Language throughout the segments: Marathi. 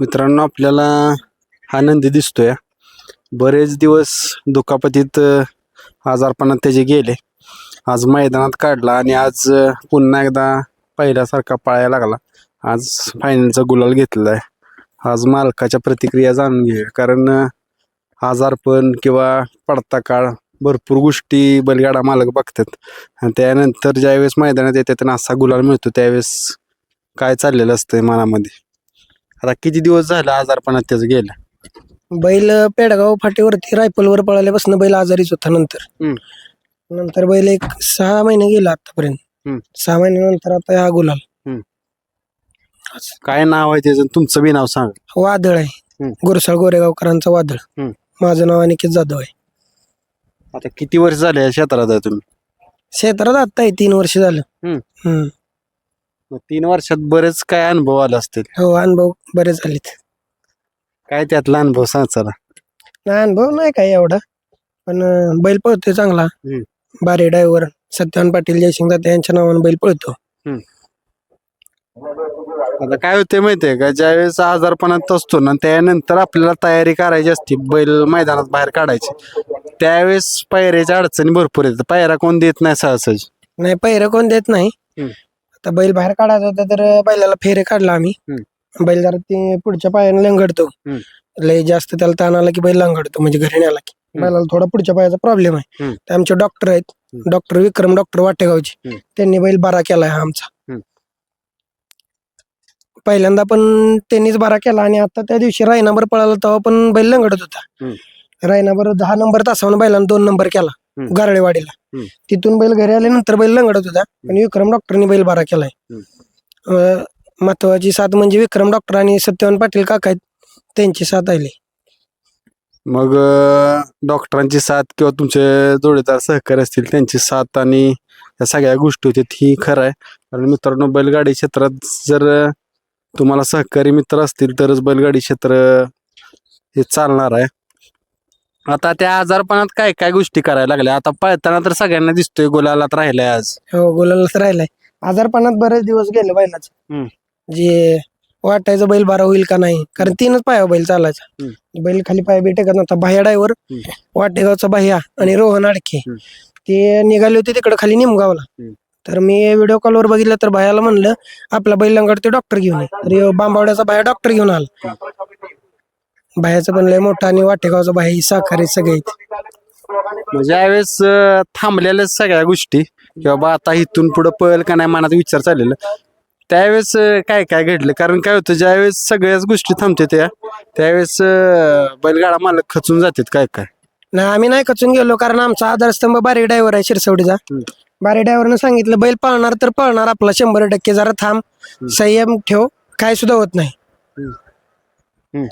मित्रांनो आपल्याला हा नंदी दिसतोय. बरेच दिवस दुखापतीत आजारपणात त्याचे गेले. आज मैदानात काढला आणि आज पुन्हा एकदा पहिल्यासारखा पाळायला लागला. आज फायनलचा गुलाल घेतलेला आहे आज मालकाच्या प्रतिक्रिया जाणून घे कारण आजारपण किंवा पडता काळ भरपूर गोष्टी बैलगाडा मालक बघतात. आणि त्यानंतर ज्यावेळेस मैदानात येतात त्यांना असा गुलाल मिळतो त्यावेळेस काय चाललेलं असतं मनामध्ये? आता किती दिवस झाले आजारपणात त्याचं गेलं? बैल पेडगाव फाटीवरती रायफलवर पळाल्यापासून बैल आजारीच होता नंतर. हम्म. नंतर बैल एक सहा महिने गेला आतापर्यंत. सहा महिन्यानंतर आता हा गुलाल. काय नाव आहे त्याचं? तुमचं बी नाव सांग. वादळ आहे. हम्म. गुरसाळ गोरेगावकरांचा वादळ. हम्म. माझं नाव अनिकेत जाधव आहे. आता किती वर्ष झाले या क्षेत्रात आहे तुम्ही? क्षेत्रात आता आहे तीन वर्ष झालं. हम्म. हम्म. मग तीन वर्षात बरेच काय अनुभव आले असतील? हो अनुभव बरेच झालेत काय त्यातला अनुभव सांग चला. नाही अनुभव नाही काय एवढा. पण अं, बैल पळतोय चांगला. हम्म. बारे ड्रायव्हर सत्यवान पाटील जयसिंग यांच्या नावानं बैल पळतो. आता काय होते माहितीये का ज्यावेळेस आजारपणात असतो ना त्यानंतर आपल्याला तयारी करायची असते बैल मैदानात बाहेर काढायची. त्यावेळेस पायऱ्याच्या अडचणी भरपूर येतात. पायऱ्या कोण देत नाही सहज नाही पहिरं कोण देत नाही. हम्म. आता बैल बाहेर काढायचा होता तर बैलाला फेरे काढला आम्ही बैल जरा ते पुढच्या पायाने लंगडतो. लय जास्त त्याला ताण आला की बैल लंगडतो म्हणजे घरी नाही आला की. बैलाला थोडा पुढच्या पायाचा प्रॉब्लेम आहे हम्म. ते आमचे डॉक्टर आहेत. डॉक्टर विक्रम डॉक्टर वाटेगावचे. त्यांनी बैल बारा केलाय आमचा. पहिल्यांदा पण त्यांनीच बारा केला आणि आता त्या दिवशी रायनाभर पळाला तेव्हा पण बैल लंगडत होता. रायनाभर दहा नंबर तासावर बैलानं दोन नंबर केला. गारळेवाडीला. तिथून बैल घरी आल्यानंतर बैल लंगडत होता आणि विक्रम डॉक्टरनी बैल बारा केलाय. महत्वाची साथ म्हणजे विक्रम डॉक्टर आणि सत्यवान पाटील काका आहेत त्यांची साथ आली. मग डॉक्टरांची साथ किंवा तुमचे जोडीदार सहकारी असतील त्यांची साथ आणि या सगळ्या गोष्टी होत्या ही खरं आहे. कारण मित्रांनो बैलगाडी क्षेत्रात जर तुम्हाला सहकारी मित्र असतील तरच बैलगाडी क्षेत्र हे चालणार आहे. आता त्या आजारपणात काय काय गोष्टी करायला लागल्या? आता पळताना तर सगळ्यांना दिसतोय गुलालात राहिलाय आज. हो गोलालाच राहिलाय. आजारपणात बरेच दिवस गेले बैलाच. हम्म. जे वाटायचं बैल बारा होईल का नाही? कारण तीनच पाया बैल चालायचा. बैल खाली पाय बी टेकत नव्हता. बाह्या डायव्हर हम्म. वाटेगावचा बाह्या आणि रोहन आडके. हम्म. ते निघाले होते तिकडे खाली निमगावला. हम्म. तर मी व्हिडिओ कॉलवर बघितलं तर बायाला म्हणलं आपला बैल लंगड ते डॉक्टर घेऊन ये. तर ह्यो बांबावड्याचा बाया डॉक्टर घेऊन आला. बाह्याचं पण लय मोठा आणि वाटेगावचा बाह्या ही साखर सगळे. आहेत. म्हणजे ज्यावेळेस अं, थांबलेल्या सगळ्या गोष्टी किंवा बा आता इथून पुढे पळेल का नाही मनात विचार चाललेला. त्यावेळेस अं, काय काय घडलं? कारण काय होतं ज्यावेळेस सगळ्याच गोष्टी थांबते त्या त्यावेळेस अं, बैलगाडा मालक खचून जातात काय काय? नाही आम्ही नाही खचून गेलो कारण आमचा आधारस्तंभ बारी ड्रायव्हर आहे शिरसवडीचा. बारी ड्रायव्हरनं सांगितलं बैल पळणार तर पळणार आपला शंभर टक्के जरा थांब संयम ठेव काय सुद्धा होत नाही. हम्म.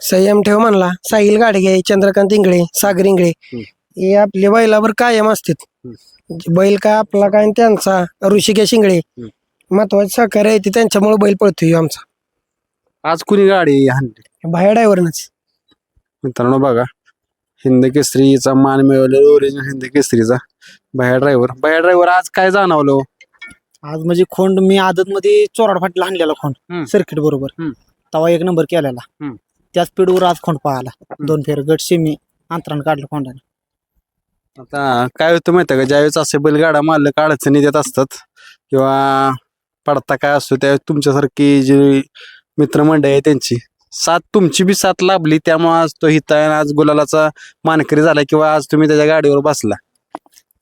संयम ठेव म्हणला. साहिल गाडगे चंद्रकांत इंगळे सागर इंगळे. हे आपले बैलावर कायम असतात. बैल काय आपला काय आणि त्यांचा? ऋषिकेश इंगळे. महत्त्वाचे सहकार्य आहे ते त्यांच्यामुळे बैल पळतोय ह्यो आमचा. आज कुणी गाडी हाणली बाहेर ड्रायव्हरनच. मित्रांनो बघा हिंद केसरीचा मान मिळवलेला ओरिजिनल हिंद केसरीचा. बाहेर ड्रायव्हर. बाहेर ड्रायव्हर आज काय जाणवलं हो? आज म्हणजे खोंड मी आदत मध्ये चोराड फाटीला आणलेला हम्म. खोंड सर्किट बरोबर. हम्म. तवा एक नंबर केलेला. हम्म. त्याच स्पीडवर आज खोंड पळाला. दोन फेर गट सेमी अंतरानं काढलं खोंडाने. आता काय होतं माहिती का? ज्यावेळेस असे बैलगाडा मालक अडचणी देत असतात किंवा पडता काय असतो त्यावेळेस तुमच्यासारखी जी मित्रमंडळी आहे त्यांची साथ तुमची बी साथ लाभली त्यामुळे आज तो हिता आज गुलालाचा मानकरी झाला किंवा आज तुम्ही त्याच्या गाडीवर बसला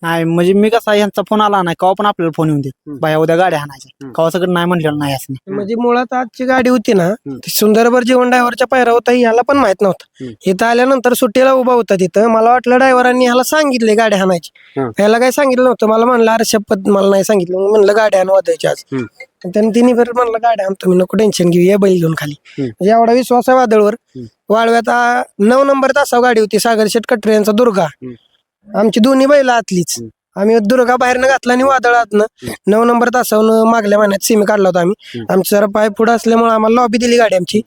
नाही म्हणजे मी कसा यांचा फोन आला नाही कवा पण आपल्याला फोन येऊन दे. बाया उद्या गाड्या हाणायच्या हम्म. कवा सगळं नाही म्हणलेलं नाही असं नाही. म्हणजे मुळात आजची गाडी होती ना. ती सुंदरबर जीवन ड्रायव्हरच्या पायरा होता ह्याला पण माहीत नव्हतं. इथं आल्यानंतर सुट्टीला उभा होता तिथं मला वाटलं ड्रायव्हरांनी ह्याला सांगितले गाडी हम्म. ह्याला काय सांगितलं नव्हतं मला म्हणलं अरे शपथ मला नाही सांगितलं म्हणलं गाडी वाजायची आज हम्म. आणि त्याने तिन्ही फेर म्हणलं गाडी हाण तुम्ही नको टेन्शन घेऊ या बैल घेऊन खाली हम्म. म्हणजे एवढा विश्वास आहे वादळवर. वाळव्यात आ, नऊ नंबर तासाव गाडी होती सागर शेट कटरे यांचा दुर्गा आमची दोन्ही बैल आतलीच. आम्ही दुर्गा बाहेरनं घातला आणि वादळ आतनं. नऊ नंबर तासावनं मागल्या महिन्यात सिमी काढला होता आम्ही. आमचं जरा पाय पुढे असल्यामुळे आम्हाला लॉबी दिली गाडी आमची.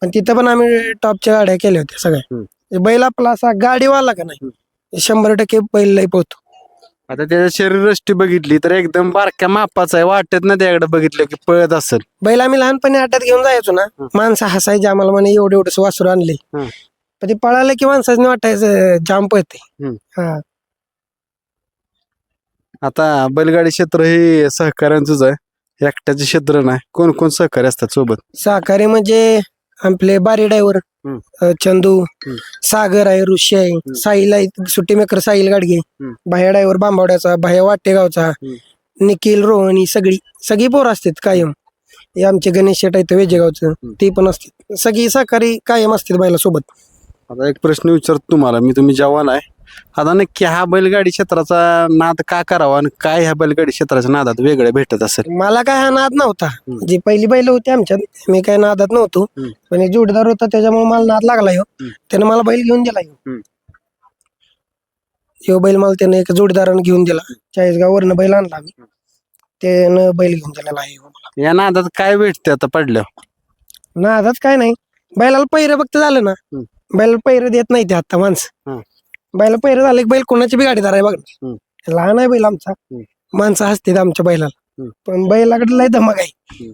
पण तिथं पण आम्ही टॉपच्या गाड्या केल्या होत्या सगळ्या. बैल आपला असा गाडीवाला का नाही? शंभर टक्के बैल पोहतो. आता त्याच्या शरीरष्टी बघितली तर एकदम बारक्या मापाचा आहे. वाटत ना त्याकडे बघितलं की पळत असेल. बैल आम्ही लहानपणी अड्ड्यात घेऊन जायचो ना. माणसं हसायची आम्हाला म्हणे एवढे एवढंच वासरू आणले. पण ते पळालं की माणसाने वाटायचं जाम पळते हं. हा आता बैलगाडी क्षेत्र हे सहकार्यांचंच आहे एकट्याचे क्षेत्र नाही कोण कोण सहकारी असतात सोबत सहकारी म्हणजे आपले बारी ड्रायव्हर हं. चंदू हं. सागर आहे ऋषी आहे साहिल आहे सुट्टी मेकर साहिल गाडगे हं. बाह्या ड्रायव्हर बांबावड्याचा बाह्या वाटेगावचा हं. निखिल रोहनी सगळी सगळी पोर असतात कायम हे आमचे गणेश शेट आहेत वेजेगावचं ते पण असतात सगळी सहकारी कायम असतात बैला सोबत आता एक प्रश्न विचारतो तुम्हाला. मी तुम्ही जवान आहे. आता नक्की हा बैलगाडी क्षेत्राचा नाद का करावा आणि काय ह्या बैलगाडी क्षेत्राच्या नादात वेगळे भेटत असेल? मला काय हा नाद नव्हता. जी पहिली बैल होती आमच्यात मी काय नादात नव्हतो. पण एक जोडीदार होता त्याच्यामुळे मला नाद लागला ह्यो. हं. त्यानं मला बैल घेऊन दिला ह्यो. हं. ह्यो बैल मला त्याने एक जोडीदारानं घेऊन दिला. चाळीसगाववरनं बैल आणला आम्ही. त्यानं बैल घेऊन दिलेला आहे ह्यो मला. या नादात काय भेटते आता पडल्या नादात काय नाही. बैलाला पैर फक्त झालं ना. बैल पैर देत नाही ते आता माणसं हं. बैला पैर झालं की बैल कोणाची बी गाडीदार आहे बघ हं. लहान आहे बैल आमचा हं. माणसं हसतात आमच्या बैलाला हं. पण बैलाकडे लय धमक आहे हं.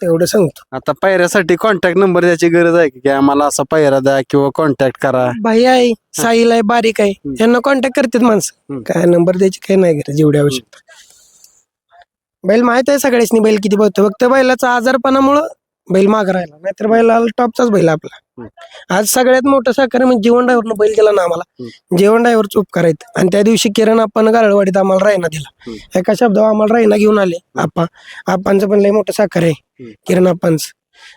एवढं सांगतो आता पायऱ्यासाठी कॉन्टॅक्ट नंबर द्यायची गरज आहे की आम्हाला असा पायरा द्या किंवा कॉन्टॅक्ट करा भाई आहे साहिल आहे बारीक आहे हं. यांना कॉन्टॅक्ट करतात माणसं हं. काय नंबर द्यायची काही नाही गरज जेवढी आवश्यकता बैल माहीत आहे सगळ्यासनी बैल किती बघतो फक्त बैलाचा आजारपणामुळं बैल माग राहिला नाहीतर बैला टॉपचाच बैल आपला. आज सगळ्यात मोठं सहकार्य म्हणजे जीवन ड्रायव्हरनं बैल दिला ना आम्हाला. जीवन ड्रायव्हरचं उपकार आहेत आणि त्या दिवशी किरण आपण गारळवाडीत आम्हाला रायना दिला. एका शब्दावर आम्हाला रायना घेऊन आले. आप्पा आप्पांचं पण लय मोठं सहकार्य आहे. किरण आप्पांचं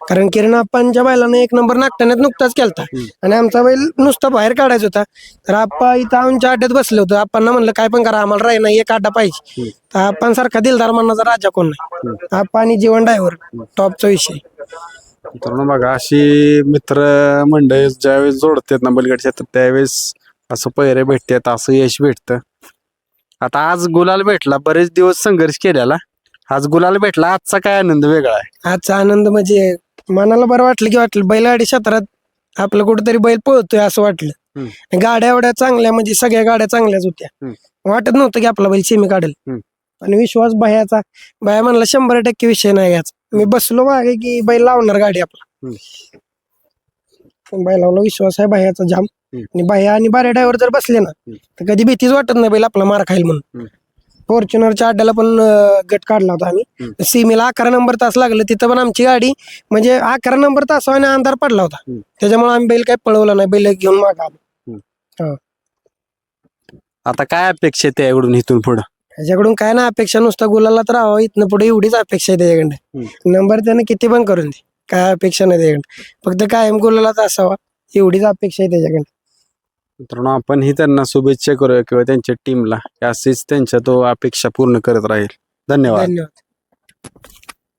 कारण किरण आप्पांच्या बैलानं एक नंबर नागटाण्यात नुकताच केलता. आणि आमचा बैल नुसता बाहेर काढायचा होता. तर आप्पा इथं आमच्या अड्ड्यात बसले होते. आप्पांना म्हणलं काय पण करा आम्हाला राही नाही एक अड्डा पाहिजे. तर आप्पांसारखा दिलदार म्हणण्याचा राजा कोण नाही? आप्पा आणि जीवन ड्रायव्हर. टॉपचा विषय. तर बघा अशी मित्र मंडळी ज्यावेळेस जोडतात ना बैलगाडी क्षेत्रात त्यावेळेस असं पैरे भेटतात असं यश भेटतं. आता आज गुलाल भेटला बरेच दिवस संघर्ष केलेला. आज गुलाल भेटला आजचा काय आनंद वेगळा आहे? आजचा आनंद म्हणजे मनाला बरं वाटलं की वाटलं बैलगाडी क्षेत्रात आपलं कुठेतरी बैल पळतोय असं वाटलं. गाड्या एवढ्या चांगल्या म्हणजे सगळ्या गाड्या चांगल्याच होत्या. वाटत नव्हतं की आपला बैल सेमी काढेल. आणि विश्वास बाह्याचा बाया म्हणला शंभर टक्के विषय नाही याचा. मी बसलो मागे की बैल लावणार गाडी आपला. पण बैलावला विश्वास आहे बाह्याचा जाम. आणि बाह्या आणि बाऱ्या ड्रायव्हर जर बसले ना तर कधी भीतीच वाटत नाही बैल आपला मार खाईल म्हणून. फॉर्च्युनरच्या अड्ड्याला पण अं, गट काढला होता आम्ही. सीमेला अकरा नंबर तास लागलं. तिथं पण आमची गाडी म्हणजे अकरा नंबर तास आणि अंधार पडला होता. हम्म. त्याच्यामुळे आम्ही बैल काही पळवला नाही. बैल घेऊन माग आता काय अपेक्षा आहे त्याकडून इथून पुढं? त्याच्याकडून काय ना अपेक्षा नुसता गुलाला तर राहावं इथनं पुढे एवढीच अपेक्षा आहे त्याच्याकडे नंबर त्याने किती पण करून दे. काय अपेक्षा नाही त्याच्याकडे फक्त कायम गुलालाच असावा. एवढीच अपेक्षा आहे त्याच्याकडे मित्रांनो आपण ही त्यांना शुभेच्छा करूया किंवा त्यांच्या टीमला अशीच त्यांच्या तो अपेक्षा पूर्ण करत राहील. धन्यवाद. धन्यवाद.